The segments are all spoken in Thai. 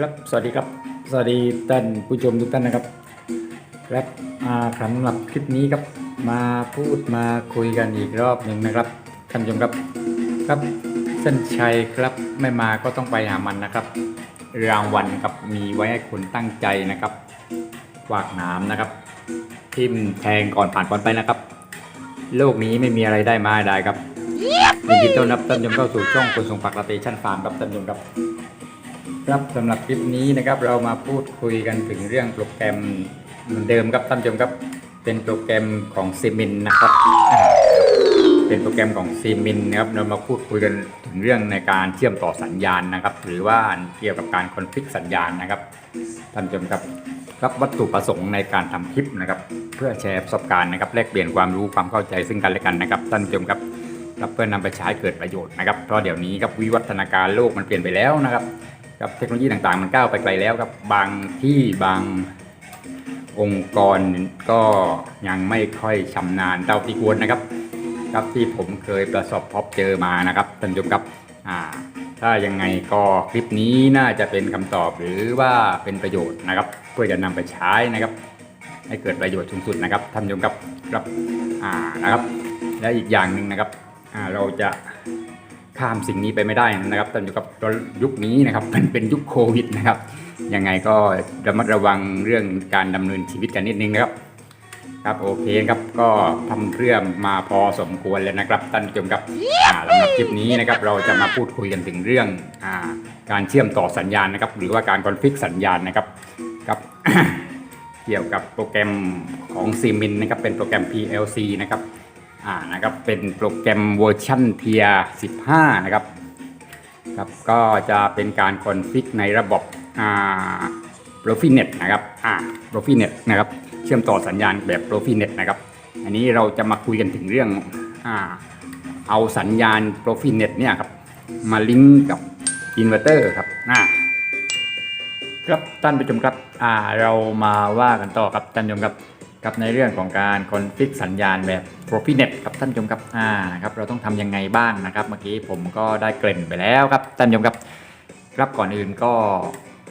ครับสวัสดีครับ สวัสดีท่านผู้ชมทุกท่านนะครับครับอ่าสำหรับคลิปนี้ครับมาพูดมาคุยกันอีกรอบหนึ่งนะครับท่านผู้ชมครับครับเส้นชัยครับไม่มาก็ต้องไปหามันนะครับ รางวัลครับมีไว้ให้คนตั้งใจนะครับวากหน้ำนะครับ ทิมแทงก่อนผ่านก่อนไปนะครับ โลกนี้ไม่มีอะไรได้มาได้ครับยินดีต้อนรับท่านผู้ชมเข้าสู่ช่องคนส่งปากลาเตชั่นฟาร์มครับท่านผู้ชมครับ ครับสำหรับคลิปนี้นะครับเรามาพูดคุยกันถึงเรื่องโปรแกรมเหมือนเดิมครับท่านผู้ชมครับเป็นโปรแกรมของซีมินนะครับเป็นโปรแกรมของซีมินนะครับเรามาพูดคุยกันถึงเรื่องในการเชื่อมต่อสัญญาณนะครับ หรือว่าเกี่ยวกับการคอนฟิกสัญญาณนะครับท่านผู้ชมครับครับวัตถุประสงค์ในการทำคลิปนะครับ เพื่อแชร์ประสบการณ์นะครับแลกเปลี่ยนความรู้ความเข้าใจซึ่งกันและกันนะครับท่านผู้ชมครับครับเพื่อนำไปใช้เกิดประโยชน์นะครับเพราะเดี๋ยวนี้ครับวิวัฒนาการโลกมันเปลี่ยนไปแล้วนะครับ ครับเทคโนโลยีต่างๆ มันก้าวไปไกลแล้วครับบางที่บางองค์กรก็ยังไม่ค่อยชำนาญเท่าที่ควรนะครับ ครับที่ผมเคยประสบพบเจอมานะครับท่านผู้ชมครับอ่าถ้ายังไงก็คลิปนี้น่าจะเป็นคำตอบหรือว่าเป็นประโยชน์นะครับ เพื่อจะนำไปใช้นะครับ ให้เกิดประโยชน์สูงสุดนะครับท่านผู้ชมครับครับอ่านะครับ และอีกอย่างหนึ่งนะครับอ่าเราจะ ข้ามสิ่งนี้ไปไม่ได้นะครับตอนอยู่กับยุคนี้นะครับมันเป็นยุคโควิดนะครับยังไงก็ระมัดระวังเรื่องการดำเนินชีวิตกันนิดนึงนะครับ ครับโอเคครับก็ทำเรื่องมาพอสมควรแล้วนะครับท่านผู้ชมครับอ่าสำหรับคลิปนี้นะครับเราจะมาพูดคุยกันถึงเรื่องอ่าการเชื่อมต่อสัญญาณนะครับ หรือว่าการคอนฟิกสัญญาณนะครับครับเกี่ยวกับโปรแกรมของ c ีมินนะครับเป็นโปรแกรม PLC นะครับ อ่านะครับเป็นโปรแกรมเวอร์ชันเทีย15 นะครับครับก็จะเป็นการคอนฟิกในระบบอ่า Profinet นะครับอ่า Profinet นะครับเชื่อมต่อสัญญาณแบบ Profinet นะครับอันนี้เราจะมาคุยกันถึงเรื่องอ่าเอาสัญญาณ Profinet เนี่ยครับมาลิงก์กับอินเวอร์เตอร์ครับอ่าครับท่านผู้ชมครับอ่าเรามาว่ากันต่อครับท่านผู้ชมครับ กับในเรื่องของการคอนฟิกสัญญาณแบบ Profinet ครับท่านผู้ชมครับอ่าครับเราต้องทำยังไงบ้างนะครับ เมื่อกี้ผมก็ได้เกริ่นไปแล้วครับท่านผู้ชมครับครับก่อนอื่นก็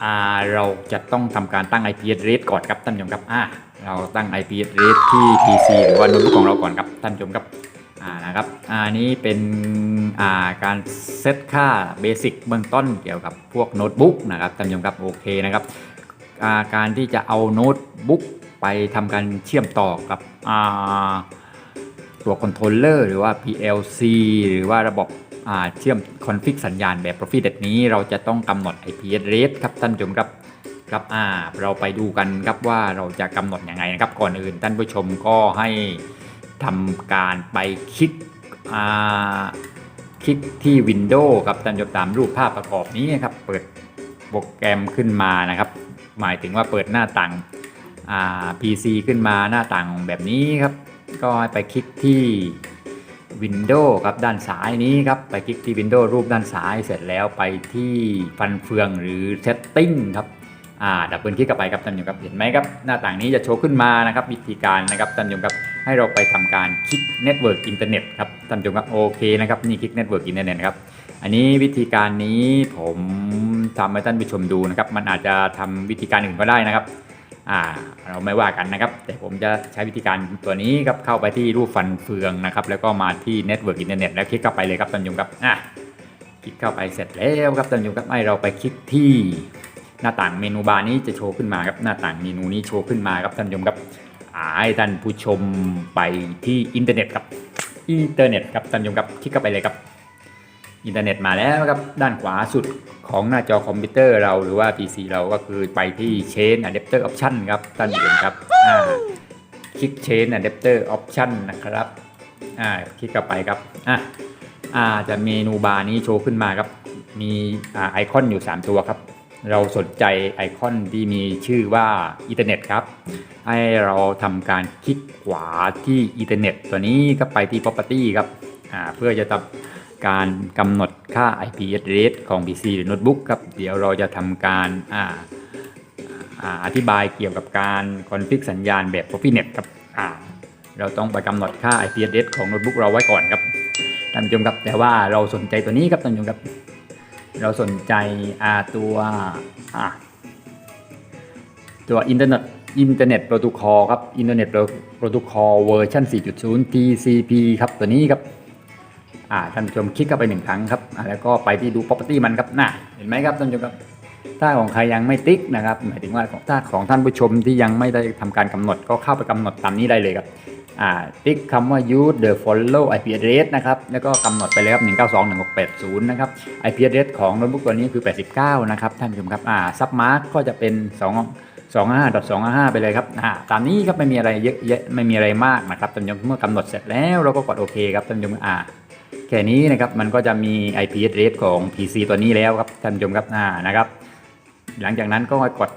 อ่าเราจะต้องทำการตั้ง IP address ก่อนครับท่านผู้ชมครับอ่าเราตั้ง IP address ที่ PC หรือว่าโน้ตบุ๊กของเราก่อนครับท่านผู้ชมครับอ่านะครับอ่านี้เป็นอ่าการเซตค่าเบสิกเบื้องต้นเกี่ยวกับพวกโน้ตบุ๊กนะครับท่านผู้ชมครับโอเคนะครับการที่จะเอาโน้ตบุ๊ก ไปทำการเชื่อมต่อกับตัวคอนโทรลเลอร์หรือว่า PLC หรือว่าระบบเชื่อมคอนฟิกสัญญาณแบบ Profinet นี้เราจะต้องกำหนด IP address ครับท่านผู้ชมครับครับอ่าเราไปดูกันครับว่าเราจะกำหนดยังไงนะครับก่อนอื่นท่านผู้ชมก็ให้ทำการไปคลิกอ่าคลิกที่ Windows ครับท่านผู้ชมตามรูปภาพประกอบนี้ครับเปิดโปรแกรมขึ้นมานะครับ หมายถึงว่าเปิดหน้าต่าง อ่า PC ขึ้นมาหน้าต่างแบบนี้ครับ ก็ให้ไปคลิกที่ Windows ครับด้านซ้ายนี้ครับไปคลิกที่ Windows รูปด้านซ้ายเสร็จแล้วไปที่ฟันเฟืองหรือ Setting ครับอ่าดับเบิลคลิกเข้าไปครับท่านผู้ชมครับเห็นไหมครับหน้าต่างนี้จะโชว์ขึ้นมานะครับวิธีการนะครับท่านผู้ชมครับให้เราไปทำการคลิก Network Internet ครับท่านผู้ชมครับโอเคนะครับนี่คลิก Network Internet ครับอันนี้วิธีการนี้ผมทำให้ท่านผู้ชมดูนะครับมันอาจจะทำวิธีการอื่นก็ได้นะครับ อ่าเราไม่ว่ากันนะครับ แต่ผมจะใช้วิธีการตัวนี้ครับเข้าไปที่รูปฟันเฟืองนะครับ แล้วก็มาที่ Network Internet แล้วคลิกเข้าไปเลยครับท่านผู้ชมครับอะคลิกเข้าไปเสร็จแล้วครับท่านผู้ชมครับให้เราไปคลิกที่หน้าต่างเมนูบาร์นี้จะโชว์ขึ้นมาครับหน้าต่างเมนูนี้โชว์ขึ้นมาครับท่านผู้ชมครับให้ท่านผู้ชมไปที่อินเทอร์เน็ตครับอินเทอร์เน็ตครับท่านผู้ชมครับคลิกเข้าไปเลยครับ อินเทอร์เน็ตมาแล้วครับด้านขวาสุดของหน้าจอคอมพิวเตอร์เราหรือว่า PC เราก็คือไปที่ Chain Adapter Option ครับท่านผู้ชมครับอ่าคลิก Chain Adapter Option นะครับอ่าคลิกเข้าไปครับอะอ่าจะเมนูบาร์นี้โชว์ขึ้นมาครับ มีอ่าไอคอนอยู่ 3 ตัวครับ เราสนใจไอคอนที่มีชื่อว่าอินเทอร์เน็ตครับ ให้เราทำการคลิกขวาที่อินเทอร์เน็ตตัวนี้ก็ไปที่ property ครับอ่าเพื่อจะทำ การกำหนดค่า IP address ของ PC หรือโน้ตบุ๊กครับ เดี๋ยวเราจะทำการอ่าอาอธิบายเกี่ยวกับการคอนฟิกสัญญาณแบบ Profinet ครับเราต้องไปกำหนดค่า IP address ของโน้ตบุ๊กเราไว้ก่อนครับท่านผู้ชมครับ แต่ว่าเราสนใจตัวนี้ครับท่านผู้ชมครับ เราสนใจตัวตัวอินเทอร์เน็ตอินเทอร์เน็ตโปรโตคอลครับอินเทอร์เน็ตโปรโตคอลเวอร์ชัน4.0 TCP ครับตัวนี้ครับ อ่าท่านผู้ชมคลิกเข้าไปหนึ่งครั้งครับอ่าแล้วก็ไปที่ดู property มันครับน่ะเห็นไหมครับท่านผู้ชมครับถ้าของใครยังไม่ติ๊กนะครับหมายถึงว่าของถ้าของท่านผู้ชมที่ยังไม่ได้ทำการกำหนดก็เข้าไปกำหนดตามนี้ได้เลยครับอ่าติ๊กคำว่า use the follow IP address นะครับ แล้วก็กำหนดไปเลยครับ 192.168.0 นะครับ IP address ของโน้ตบุ๊กตัวนี้คือ 89 นะครับ ท่านผู้ชมครับ อ่า submark ก็จะเป็น 2 25.255 ไปเลยครับ อ่า ตามนี้ครับไม่มีอะไรเยอะแยะไม่มีอะไรมากนะครับท่านผู้ชมเมื่อกำหนดเสร็จแล้วเราก็กดโอเคครับท่านผู้ชม อ่า แค่นี้นะครับมันก็จะมี IP address ของ PC ตัวนี้แล้วครับท่านผู้ชมครับอ่านะครับ หลังจากนั้นก็กด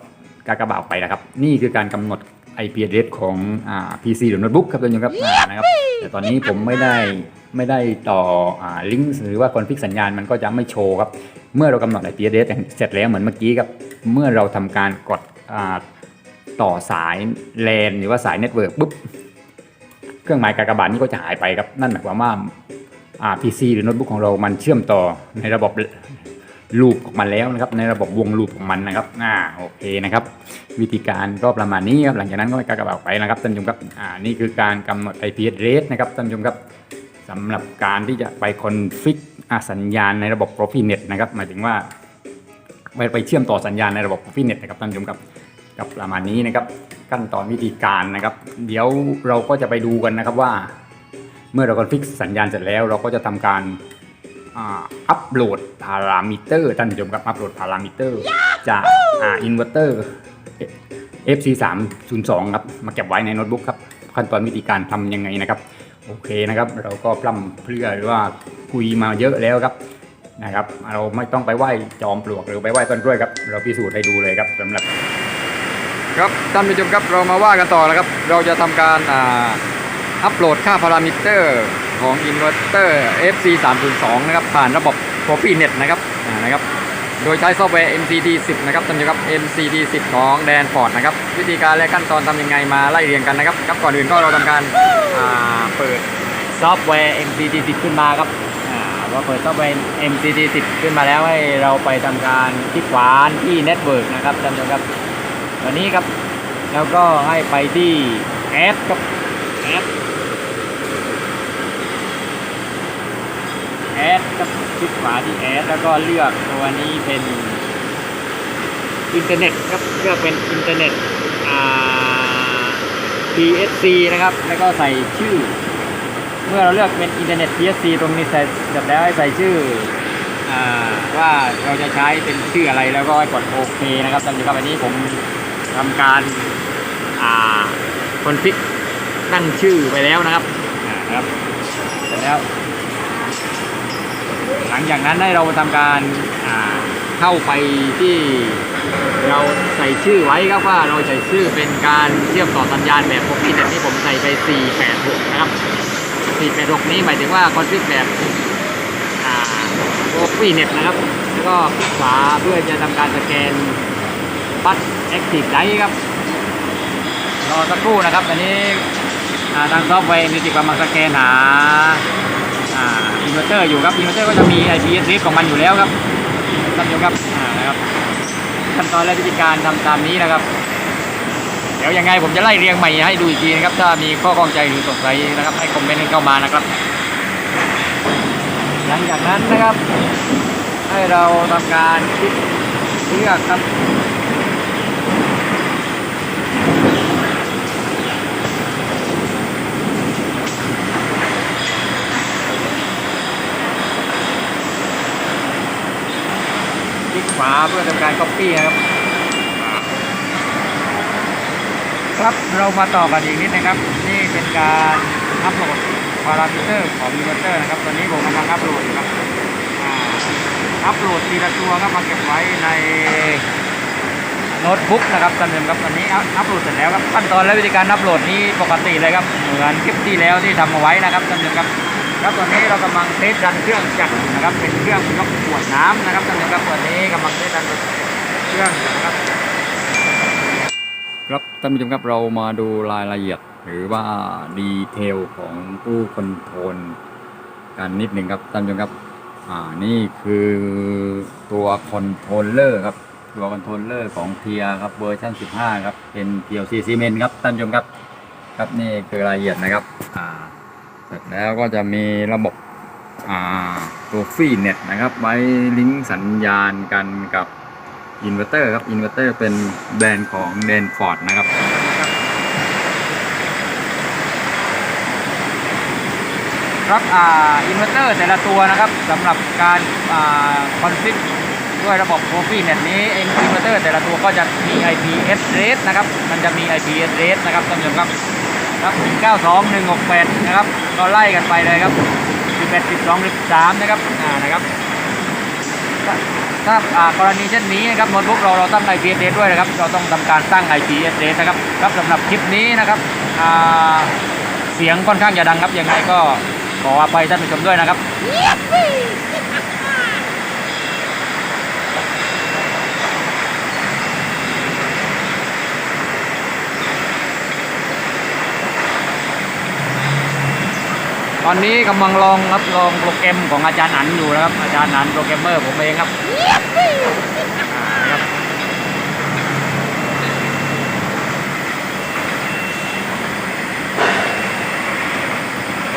กากระบาไปนะครับ นี่คือการกำหนด IP address ของอ่า PC หรือโน้ตบุ๊กครับท่านผู้ชมครับอ่านะครับแต่ตอนนี้ผมไม่ได้ไม่ได้ต่ออ่าลิงก์หรือว่าคอนฟิกสัญญาณมันก็จะไม่โชว์ครับ เมื่อเรากำหนด IP address เสร็จแล้วเหมือนเมื่อกี้ครับ เมื่อเราทำการกดอ่าต่อสาย LAN หรือว่าสายเน็ตเวิร์กปุ๊บ เครื่องหมายกากบาทนี้ก็จะหายไปครับ นั่นหมายความว่า PC หรือโน้ตบุ๊กของเรามันเชื่อมต่อในระบบลูปของมันแล้วนะครับ ในระบบวงลูปของมันนะครับอ่าโอเคนะครับ วิธีการก็ประมาณนี้ครับหลังจากนั้นก็ไปกากบาไปนะครับท่านผู้ชมครับอ่านี่คือการกำหนด IP address นะครับท่านผู้ชมครับสำหรับการที่จะไปคอนฟิกสัญญาณในระบบ Profinet นะครับหมายถึงว่าไปไปเชื่อมต่อสัญญาณในระบบ Profinet นะครับท่านผู้ชมครับกับประมาณนี้นะครับ ขั้นตอนวิธีการนะครับ เดี๋ยวเราก็จะไปดูกันนะครับว่า เมื่อเราคอนฟิกสัญญาณเสร็จแล้ว เราก็จะทำการอ่าอัปโหลดพารามิเตอร์ท่านผู้ชมครับอัปโหลดพารามิเตอร์จากอ่าอินเวอร์เตอร์ FC 3 0 2ครับมาเก็บไว้ในโน้ตบุ๊กครับขั้นตอนวิธีการทำยังไงนะครับ โอเคนะครับ เราก็พร่ำเพรื่อหรือว่าคุยมาเยอะแล้วครับนะครับ เราไม่ต้องไปไหว้จอมปลวกหรือไปไหว้ต้นกล้วยครับ เราพิสูจน์ให้ดูเลยครับสำหรับ ครับท่านผู้ชมครับเรามาว่ากันต่อนะครับ เราจะทำการอ่า อัปโหลดค่าพารามิเตอร์ของอินเวอร์เตอร์ FC 302นะครับ ผ่านระบบ Profinet นะครับนะครับ โดยใช้ซอฟต์แวร์ MCT 10นะครับท่านผู้ชมครับ MCT 10ของแดนฟอร์ดนะครับ วิธีการและขั้นตอนทำยังไงมาไล่เรียงกันนะครับครับก่อนอื่นก็เราทำการเปิดซอฟต์แวร์ MCT 10ขึ้นมาครับอ่าเปิดซอฟต์แวร์ MCT 10ขึ้นมาแล้วให้เราไปทำการคลิกขวาที่เน็ตเวิร์กนะครับท่านผู้ชมครับวันนี้ครับแล้วก็ให้ไปที่แอดครับแอด แอดก็คลิกขวาที่แอดแล้วก็เลือกตัวนี้เป็นอินเทอร์เน็ตครับเลือกเป็นอินเทอร์เน็ตอ่า PSC นะครับ แล้วก็ใส่ชื่อ เมื่อเราเลือกเป็นอินเทอร์เน็ต PSC ตรงนี้เสร็จเสร็จแล้วให้ใส่ชื่ออว่าเราจะใช้เป็นชื่ออะไรแล้วก็กดโอเคนะครับตอนนี้ครับวันนี้ผมทำการคอนฟิกตั้งชื่อไปแล้วนะครับอ่านะครับเสร็จแล้ว หลังจากนั้นให้เราทำการเข้าไปที่เราใส่ชื่อไว้ครับว่าเราใส่ชื่อเป็นการเชื่อมต่อสัญญาณแบบพวกที่แต่ที่ผมใส่ไป 486 นะครับ 486 นี้หมายถึงว่าคอนฟิกแบบอ่าพวกฟีเน็ตนะครับ แล้วก็คลิกขวาเพื่อจะทำการสแกนบัตแอคทีฟไดครับรอสักครู่นะครับ อันนี้ทางซอฟต์แวร์มิวสิกกำลังสแกนหา อ่าอินเวอร์เตอร์อยู่ครับอินเวอร์เตอร์ก็จะมี IP address ของมันอยู่แล้วครับท่านผู้ชมครับอ่านะครับขั้นตอนและวิธีการทำตามนี้นะครับ เดี๋ยวยังไงผมจะไล่เรียงใหม่ให้ดูอีกทีนะครับ ถ้ามีข้อข้องใจหรือสงสัยนะครับ ให้คอมเมนต์เข้ามานะครับหลังจากนั้นนะครับ ให้เราทำการคลิกเลือกครับ คลิกขวาเพื่อทำการ copy นะครับ ครับเรามาต่อกันอีกนิดนะครับ นี่เป็นการอัปโหลดพารามิเตอร์ของอิเวเตอร์นะครับ ตอนนี้ผมกำลังอัปโหลดอยู่ครับอัปโหลดทีละตัวครับมาเก็บไว้ในโน้ตบุ๊กนะครับท่านผู้ชมครับตอนนี้อัพอัปโหลดเสร็จแล้วครับขั้นตอนและวิธีการอัปโหลดนี้ปกติเลยครับเหมือนคลิปที่แล้วที่ทำเอาไว้นะครับท่านผู้ชมครับ ครับตอนนี้เรากำลังเทสดันเครื่องจักรนะครับเป็นเครื่องยกขวดน้ำนะครับท่านผู้ชมครับตอนนี้กำลังเทสดันเครื่องนะครับครับท่านผู้ชมครับเรามาดูรายละเอียดหรือว่าดีเทลของตู้คอนโทรลกันนิดหนึ่งครับท่านผู้ชมครับอ่านี่คือตัวคอนโทรลเลอร์ครับตัวคอนโทรลเลอร์ของเทียครับเวอร์ชัน15 ครับเป็น PLC ซีเมนครับท่านผู้ชมครับ ครับนี่คือรายละเอียดนะครับอ่า สร็จแล้วก็จะมีระบบอ่าตัวฟีเน็ตนะครับ ไว้ลิงก์สัญญาณกันกับอินเวอร์เตอร์ครับอินเวอร์เตอร์เป็นแบรนด์ของเดนฟอร์ดนะครับครับอ่าอินเวอร์เตอร์แต่ละตัวนะครับสำหรับการอ่าคอนฟิกด้วยระบบโ r ฟีเน็ตนี้เองอินเวอร์เตอร์แต่ละตัวก็จะมี IP address นะครับ มันจะมี IP address นะครับท่านผู้ชมครับ ครับ192 168นะครับก็ไล่กันไปเลยครับ11 12 13นะครับอ่านะครับถ้าอ่ากรณีเช่นนี้นะครับโน้ตบุ๊กเราเราตั้ง IP address ด้วยนะครับ เราต้องทำการตั้ง IP address นะครับครับสำหรับคลิปนี้นะครับอ่าเสียงค่อนข้างจะดังครับยังไงก็ขออภัยท่านผู้ชมด้วยนะครับ ตอนนี้กำลังลองครับลองโปรแกรมของอาจารย์อันอยู่นะครับ อาจารย์อันโปรแกรมเมอร์ผมเองครับ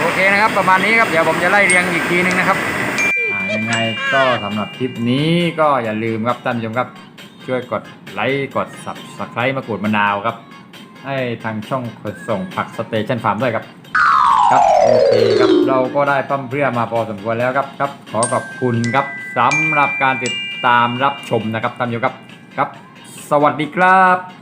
โอเคนะครับ ประมาณนี้ครับเดี๋ยวผมจะไล่เรียงอีกทีนึงนะครับยังไงก็สำหรับคลิปนี้ก็อย่าลืมครับท่านผู้ชมครับ ช่วยกดไลค์กด subscribe มากรูดมะนาวครับ ให้ทางช่องขนส่งผักสเตชันฟาร์มด้วยครับ ครับโอเคครับเราก็ได้ปั้มเพื่อมาพอสมควรแล้วครับครับ ขอขอบคุณครับสำหรับการติดตามรับชมนะครับท่านผู้ชมครับครับ สวัสดีครับ